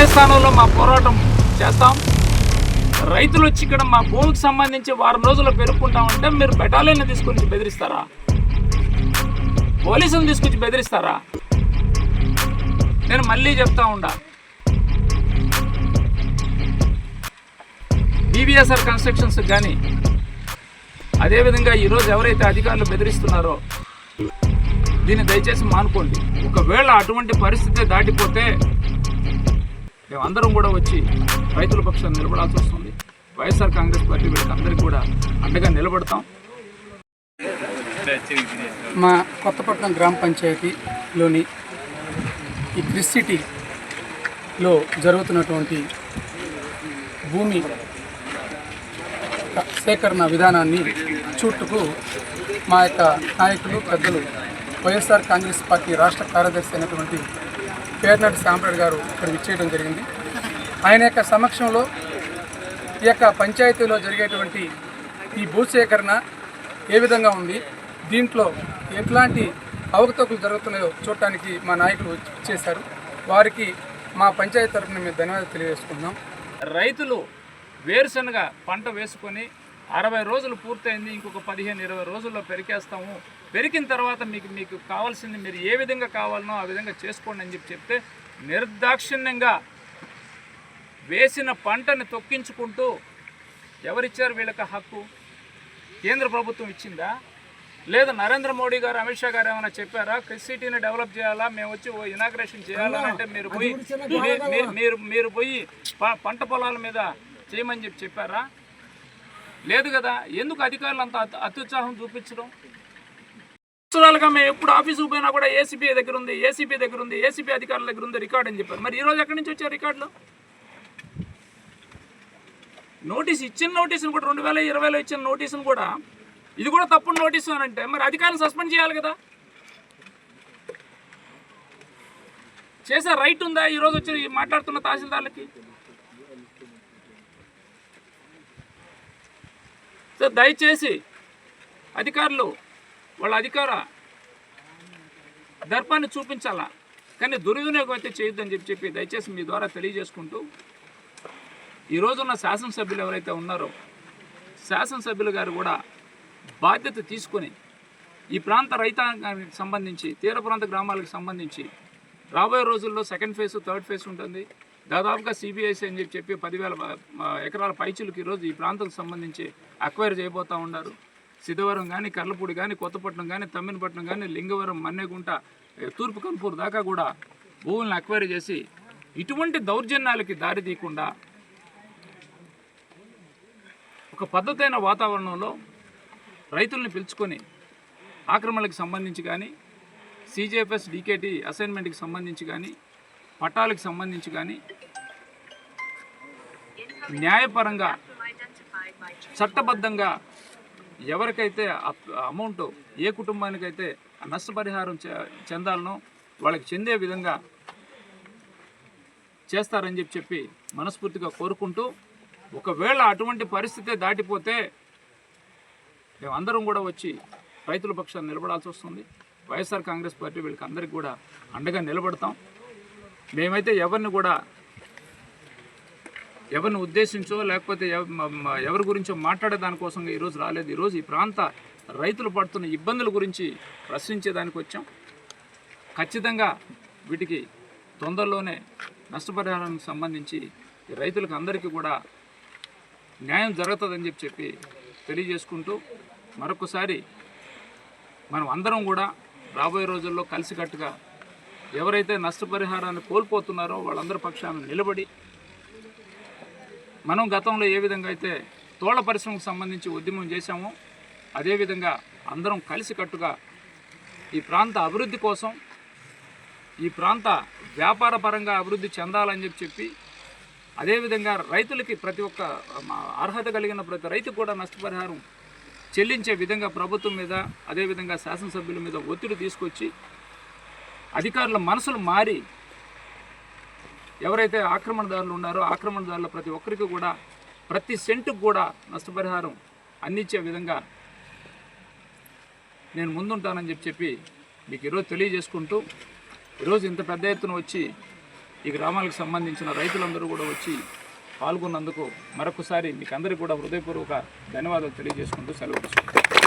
మా పోరాటం చేస్తాం. రైతులు వచ్చి ఇక్కడ మా భూమికి సంబంధించి వారం రోజులు పెరుక్కుంటామంటే మీరు బెటాలియన్ తీసుకొచ్చి బెదిరిస్తారా? పోలీసులను తీసుకొచ్చి బెదిరిస్తారా? నేను మళ్ళీ చెప్తా ఉండా. బీబీఎస్ఆర్ కన్స్ట్రక్షన్స్ కానీ అదేవిధంగా ఈరోజు ఎవరైతే అధికారులు బెదిరిస్తున్నారో దీన్ని దయచేసి మానుకోండి. ఒకవేళ అటువంటి పరిస్థితి దాటిపోతే మేమందరం కూడా వచ్చి రైతుల పక్షాన్ని నిలబడాల్సి వస్తుంది. వైఎస్ఆర్ కాంగ్రెస్ పార్టీ వీళ్ళకి అందరికీ కూడా అండగా నిలబడతాం. మా కొత్తపట్నం గ్రామ పంచాయతీలోని ఈ క్రిస్ సిటీలో జరుగుతున్నటువంటి భూమి సేకరణ విధానాన్ని చూట్టుకు మా యొక్క నాయకులు పెద్దలు వైఎస్ఆర్ కాంగ్రెస్ పార్టీ రాష్ట్ర కార్యదర్శి అయినటువంటి పేర్నాటి సాంబ్రాడ్ గారు ఇక్కడ విచ్చేయడం జరిగింది. ఆయన యొక్క సమక్షంలో ఈ యొక్క పంచాయతీలో జరిగేటువంటి ఈ భూసేకరణ ఏ విధంగా ఉంది? దీంట్లో ఎట్లాంటి అవకతవకలు జరుగుతున్నాయో చూడటానికి మా నాయకులు చేశారు వారికి మా పంచాయతీ తరఫున మేము ధన్యవాదాలు తెలియజేసుకుందాం రైతులు వేరుశనగ పంట వేసుకొని అరవై రోజులు పూర్తయింది ఇంకొక పదిహేను ఇరవై రోజుల్లో పెరికేస్తాము. పెరికిన తర్వాత మీకు మీకు కావాల్సింది మీరు ఏ విధంగా కావాలనో ఆ విధంగా చేసుకోండి అని చెప్పి చెప్తే నిర్దాక్షిణ్యంగా వేసిన పంటని తొక్కించుకుంటూ ఎవరిచ్చారు వీళ్ళకి హక్కు? కేంద్ర ప్రభుత్వం ఇచ్చిందా? లేదా నరేంద్ర మోడీ గారు అమిత్ షా గారు ఏమైనా చెప్పారా? సిటీని డెవలప్ చేయాలా? మేము వచ్చి ఓ ఇనాగ్రేషన్ చేయాలని అంటే మీరు పోయి మీరు మీరు పోయి పంట పొలాల మీద చేయమని చెప్పి చెప్పారా? లేదు కదా? ఎందుకు అధికారులు అంత అత్యుత్సాహం చూపించడం? సంవత్సరాలుగా మేము ఎప్పుడు ఆఫీసుకు పోయినా కూడా ఏసీబీ దగ్గర ఉంది ఏసీబీ దగ్గర ఉంది ఏసీబీ అధికారుల దగ్గర ఉంది రికార్డ్ అని చెప్పారు. మరి ఈ రోజు ఎక్కడి నుంచి వచ్చారు రికార్డులు? నోటీస్ ఇచ్చిన నోటీసును కూడా రెండు వేల ఇరవైలో ఇచ్చిన నోటీసును కూడా ఇది కూడా తప్పుడు నోటీసు అని అంటే మరి అధికారులు సస్పెండ్ చేయాలి కదా? చేసే రైట్ ఉందా? ఈరోజు వచ్చి మాట్లాడుతున్న తహసీల్దార్లకి? సో దయచేసి అధికారులు వాళ్ళ అధికార దర్పాన్ని చూపించాలా? కానీ దుర్వినియోగం అయితే చేయొద్దని చెప్పి చెప్పి దయచేసి మీ ద్వారా తెలియజేసుకుంటూ ఈ రోజున్న శాసనసభ్యులు ఎవరైతే ఉన్నారో శాసనసభ్యులు గారు కూడా బాధ్యత తీసుకొని ఈ ప్రాంత రైతాంగానికి సంబంధించి తీర ప్రాంత గ్రామాలకు సంబంధించి రాబోయే రోజుల్లో సెకండ్ ఫేజ్ థర్డ్ ఫేజ్ ఉంటుంది. దాదాపుగా సిబిఐసి అని చెప్పి చెప్పి పదివేల ఎకరాల పైచులకు ఈరోజు ఈ ప్రాంతాలకు సంబంధించి అక్వైర్ చేయబోతూ ఉన్నారు. సిద్ధవరం కానీ కర్లపూడి కానీ కొత్తపట్నం కానీ తమ్మినపట్నం కానీ లింగవరం మన్నెగుంట తూర్పు కన్పూర్ దాకా కూడా భూములను అక్వైర్ చేసి ఇటువంటి దౌర్జన్యాలకి దారి తీయకుండా ఒక పద్ధతైన వాతావరణంలో రైతుల్ని పిలుచుకొని ఆక్రమణలకు సంబంధించి కానీ సీజేఎఫ్ఎస్ డీకేటీ అసైన్మెంట్కి సంబంధించి కానీ పట్టాలకు సంబంధించి కానీ న్యాయపరంగా చట్టబద్ధంగా ఎవరికైతే అమౌంట్ ఏ కుటుంబానికైతే నష్టపరిహారం చె- చెందాలనో వాళ్ళకి చెందే విధంగా చేస్తారని చెప్పి చెప్పి మనస్ఫూర్తిగా కోరుకుంటూ ఒకవేళ అటువంటి పరిస్థితి దాటిపోతే మేమందరం కూడా వచ్చి రైతుల పక్షాన్ని నిలబడాల్సి వస్తుంది. వైఎస్ఆర్ కాంగ్రెస్ పార్టీ వీళ్ళకి అందరికీ కూడా అండగా నిలబడతాం. మేమైతే ఎవరిని కూడా ఎవరిని ఉద్దేశించో లేకపోతే ఎవ- మ- ఎవరి గురించో మాట్లాడే దానికోసం ఈరోజు రాలేదు. ఈరోజు ఈ ప్రాంత రైతులు పడుతున్న ఇబ్బందుల గురించి ప్రశ్నించేదానికి వచ్చాం. ఖచ్చితంగా వీటికి తొందరలోనే నష్టపరిహారానికి సంబంధించి రైతులకు అందరికీ కూడా న్యాయం జరుగుతుందని చెప్పి చెప్పి తెలియజేసుకుంటూ మరొకసారి మనం అందరం కూడా రాబోయే రోజుల్లో కలిసికట్టుగా ఎవరైతే నష్టపరిహారాన్ని కోల్పోతున్నారో వాళ్ళందరి పక్షాన నిలబడి మనం గతంలో ఏ విధంగా అయితే తోళ్ళ పరిశ్రమకు సంబంధించి ఉద్యమం చేశామో అదేవిధంగా అందరం కలిసికట్టుగా ఈ ప్రాంత అభివృద్ధి కోసం ఈ ప్రాంత వ్యాపార పరంగా అభివృద్ధి చెందాలని చెప్పి చెప్పి అదేవిధంగా రైతులకి ప్రతి ఒక్క అర్హత కలిగిన ప్రతి రైతు కూడా నష్టపరిహారం చెల్లించే విధంగా ప్రభుత్వం మీద అదేవిధంగా శాసనసభ్యుల మీద ఒత్తిడి తీసుకొచ్చి అధికారుల మనసులు మారి ఎవరైతే ఆక్రమణదారులు ఉన్నారో ఆక్రమణదారుల ప్రతి ఒక్కరికి కూడా ప్రతి సెంటుకు కూడా నష్టపరిహారం అందించే విధంగా నేను ముందుంటానని చెప్పి చెప్పి మీకు ఈరోజు తెలియజేసుకుంటూ ఈరోజు ఇంత పెద్ద ఎత్తున వచ్చి ఈ గ్రామాలకు సంబంధించిన రైతులందరూ కూడా వచ్చి పాల్గొన్నందుకు మరొకసారి మీకు అందరికీ కూడా హృదయపూర్వక ధన్యవాదాలు తెలియజేసుకుంటూ సెలవు